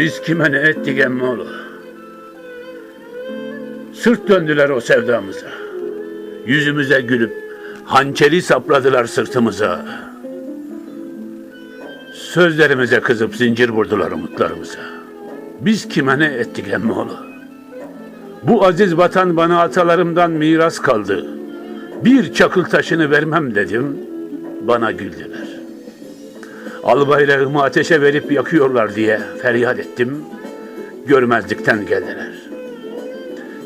Biz kime ne ettik emmoğlu? Sırt döndüler o sevdamıza. Yüzümüze gülüp hançeri sapladılar sırtımıza. Sözlerimize kızıp zincir vurdular umutlarımıza. Biz kime ne ettik emmoğlu? Bu aziz vatan bana atalarımdan miras kaldı. Bir çakıl taşını vermem dedim, bana güldüler. Al bayrağımı ateşe verip yakıyorlar diye feryat ettim, görmezlikten geldiler.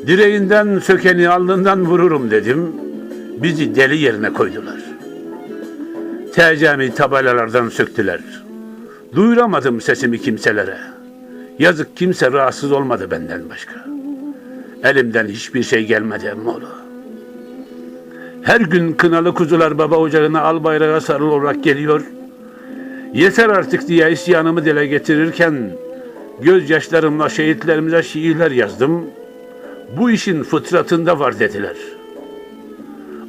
Direğinden sökeni alnından vururum dedim, bizi deli yerine koydular. Tecemi tabelalardan söktüler. Duyuramadım sesimi kimselere. Yazık kimse rahatsız olmadı benden başka. Elimden hiçbir şey gelmedi emmoğlu. Her gün kınalı kuzular baba ocağına al bayrağa sarılı olarak geliyor. Yeter artık diye isyanımı dile getirirken gözyaşlarımla şehitlerimize şiirler yazdım. Bu işin fıtratında var dediler.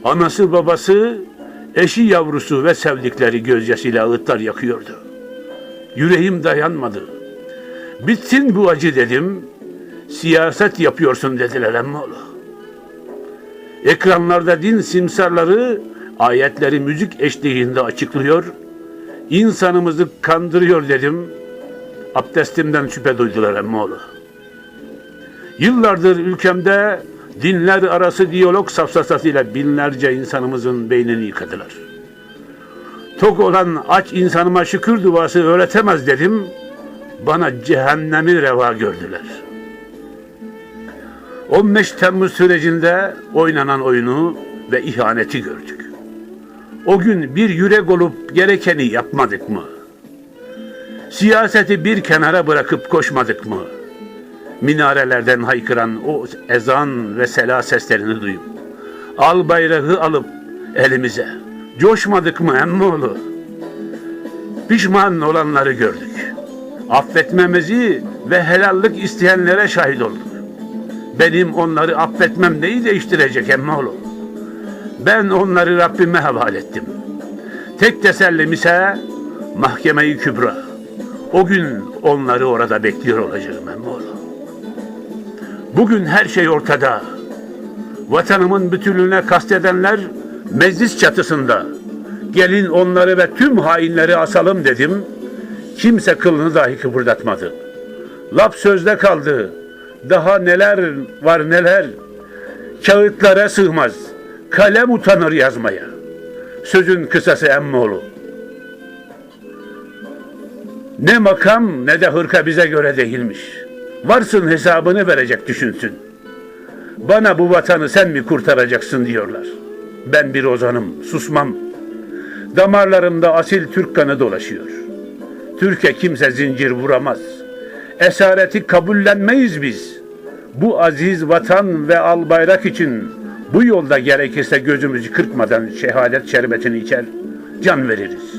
Anası babası, eşi yavrusu ve sevdikleri gözyaşıyla ağıtlar yakıyordu. Yüreğim dayanmadı. Bitsin bu acı dedim. Siyaset yapıyorsun dediler emmoğlu. Ekranlarda din simsarları ayetleri müzik eşliğinde açıklıyor. İnsanımızı kandırıyor dedim. Abdestimden şüphe duydular emmoğlu. Yıllardır ülkemde dinler arası diyalog safsasasıyla binlerce insanımızın beynini yıkadılar. Tok olan aç insanıma şükür duası öğretemez dedim. Bana cehennemi reva gördüler. 15 Temmuz sürecinde oynanan oyunu ve ihaneti gördük. O gün bir yürek olup gerekeni yapmadık mı? Siyaseti bir kenara bırakıp koşmadık mı? Minarelerden haykıran o ezan ve sela seslerini duyup al bayrağı alıp elimize coşmadık mı emmoğlu? Pişman olanları gördük. Affetmemizi ve helallik isteyenlere şahit olduk. Benim onları affetmem neyi değiştirecek emmoğlu? Ben onları Rabbime havale ettim. Tek tesellim ise mahkemeyi kübra. O gün onları orada bekliyor olacağım emmoğlu. Bugün her şey ortada. Vatanımın bütünlüğüne kastedenler meclis çatısında. Gelin onları ve tüm hainleri asalım dedim. Kimse kılını dahi kıpırdatmadı. Laf sözde kaldı. Daha neler var neler. Kağıtlara sığmaz. Kalem utanır yazmaya. Sözün kısası emmoğlu. Ne makam ne de hırka bize göre değilmiş. Varsın hesabını verecek düşünsün. Bana bu vatanı sen mi kurtaracaksın diyorlar. Ben bir ozanım, susmam. Damarlarımda asil Türk kanı dolaşıyor. Türkiye kimse zincir vuramaz. Esareti kabullenmeyiz biz. Bu aziz vatan ve al bayrak için bu yolda gerekirse gözümüzü kırpmadan şehadet şerbetini içer, can veririz.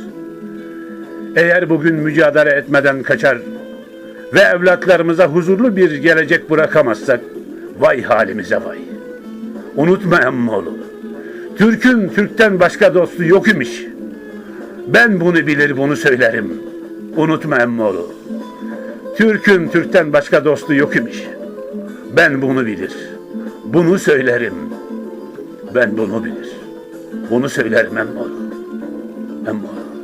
Eğer bugün mücadele etmeden kaçar ve evlatlarımıza huzurlu bir gelecek bırakamazsak, vay halimize vay. Unutma emmoğlu, Türk'ün Türk'ten başka dostu yok imiş. Ben bunu bilir bunu söylerim. Unutma emmoğlu, Türk'ün Türk'ten başka dostu yok imiş. Ben bunu bilir, bunu söylerim. Ben bunu bilir, bunu söylerim emmoğlu. Emmoğlu.